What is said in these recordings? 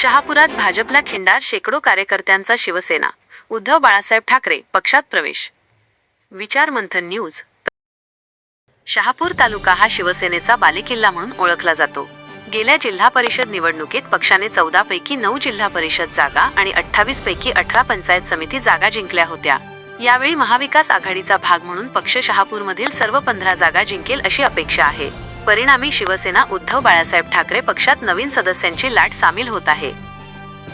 शहापुरात भाजपला खिंडार शेकडो कार्यकर्त्यांचा शिवसेना. उद्धव बाळासाहेब ठाकरे पक्षात प्रवेश. विचार मंथन न्यूज. शहापूर तालुका हा शिवसेनेचा बालेकिल्ला म्हणून ओळखला जातो. गेल्या जिल्हा परिषद निवडणुकीत पक्षाने चौदा पैकी नऊ जिल्हा परिषद जागा आणि अठ्ठावीस पैकी अठरा पंचायत समिती जागा जिंकल्या होत्या. यावेळी महाविकास आघाडीचा भाग म्हणून पक्ष शहापूरमधील सर्व पंधरा जागा जिंकेल अशी अपेक्षा आहे. परिणामी शिवसेना उद्धव बाळासाहेब ठाकरे पक्षात नवीन सदस्यांची लाट सामील होत आहे.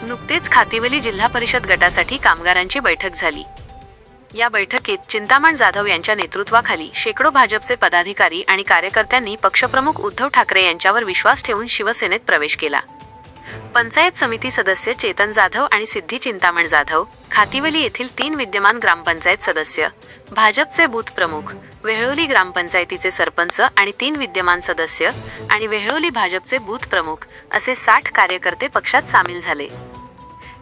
नुकतेच खातिवली जिल्हा परिषद गटासाठी कामगारांची बैठक झाली. या बैठकीत चिंतामण जाधव यांच्या नेतृत्वाखाली शेकडो भाजपचे पदाधिकारी आणि कार्यकर्त्यांनी पक्षप्रमुख उद्धव ठाकरे यांच्यावर विश्वास ठेवून शिवसेनेत प्रवेश केला. पंचायत समिती सदस्य चेतन जाधव आणि सिद्धी चिंतामण जाधव खातिवली येथील तीन विद्यमान ग्रामपंचायत सदस्य भाजपचे बूथ प्रमुख वेहळोली ग्रामपंचायतीचे सरपंच आणि तीन विद्यमान सदस्य आणि वेहळोली भाजपचे बूथ प्रमुख असे साठ कार्यकर्ते पक्षात सामील झाले.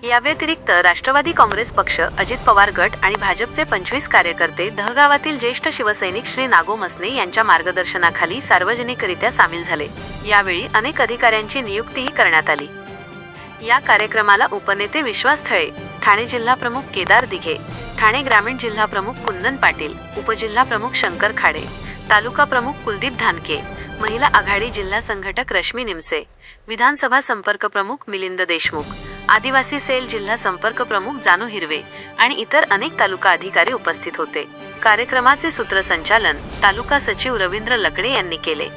या व्यतिरिक्त राष्ट्रवादी काँग्रेस पक्ष अजित पवार गट आणि भाजपचे पंचवीस कार्यकर्ते दहगावातील ज्येष्ठ शिवसैनिक श्री नागो मसने यांच्या मार्गदर्शनाखाली सार्वजनिकरित्या सामील झाले. यावेळी अनेक अधिकाऱ्यांची नियुक्तीही करण्यात आली. या कार्यक्रमाला उपनेते विश्वास थळे ठाणे जिल्हा प्रमुख केदार दिघे ठाणे ग्रामीण जिल्हा प्रमुख कुंदन पाटील उपजिल्हा प्रमुख शंकर खाडे तालुका प्रमुख कुलदीप धानके महिला आघाडी जिल्हा संघटक रश्मी निमसे विधानसभा संपर्क प्रमुख मिलिंद देशमुख आदिवासी सेल जिल्हा संपर्क प्रमुख जानू हिरवे आणि इतर अनेक तालुका अधिकारी उपस्थित होते. कार्यक्रमाचे सूत्रसंचालन तालुका सचिव रवींद्र लकडे यांनी केले.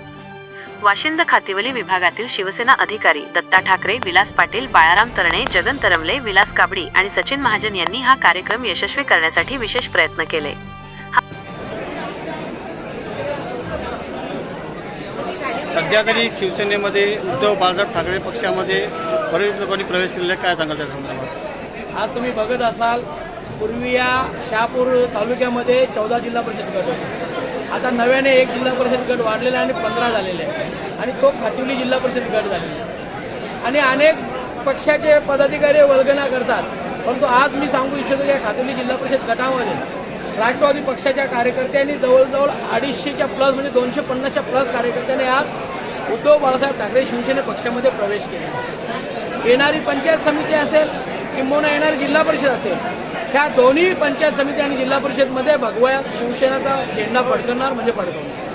वाशिंद खातिवली विभागातील शिवसेना अधिकारी दत्ता ठाकरे विलास पाटील बाळाराम तरणे जगन तरमले विलास काबडी आणि सचिन महाजन यांनी हा कार्यक्रम यशस्वी करण्यासाठी विशेष प्रयत्न केले. सध्या तरी शिवसेनेमध्ये उद्धव बाळासाहेब ठाकरे पक्षामध्ये बरेच लोकांनी प्रवेश केलेला आहे. काय सांगाल त्या संदर्भात? आज तुम्ही बघत असाल पूर्वी या शहापूर तालुक्यामध्ये चौदा जिल्हा परिषद गट होते. आता नव्याने एक जिल्हा परिषद गट वाढलेला आहे आणि पंधरा झालेले आहे आणि तो खातिवली जिल्हा परिषद गट झालेला आहे. आणि अनेक पक्षाचे पदाधिकारी वल्गना करतात. परंतु आज मी सांगू इच्छितो की या खातिवली जिल्हा परिषद गटामध्ये राष्ट्रवादी पक्षाच्या कार्यकर्त्यांनी जवळजवळ अडीचशेच्या प्लस म्हणजे दोनशे पन्नासच्या प्लस कार्यकर्त्यांनी आज उद्धव बाळासाहेब ठाकरे शिवसेने पक्षामध्ये प्रवेश केला. येणारी पंचायत समिती असेल किंबहुना येणारी जिल्हा परिषद असेल ह्या दोन्ही पंचायत समिती आणि जिल्हा परिषदमध्ये भगवया शिवसेनेचा झेंडा फडकवणार म्हणजे फडकवणार.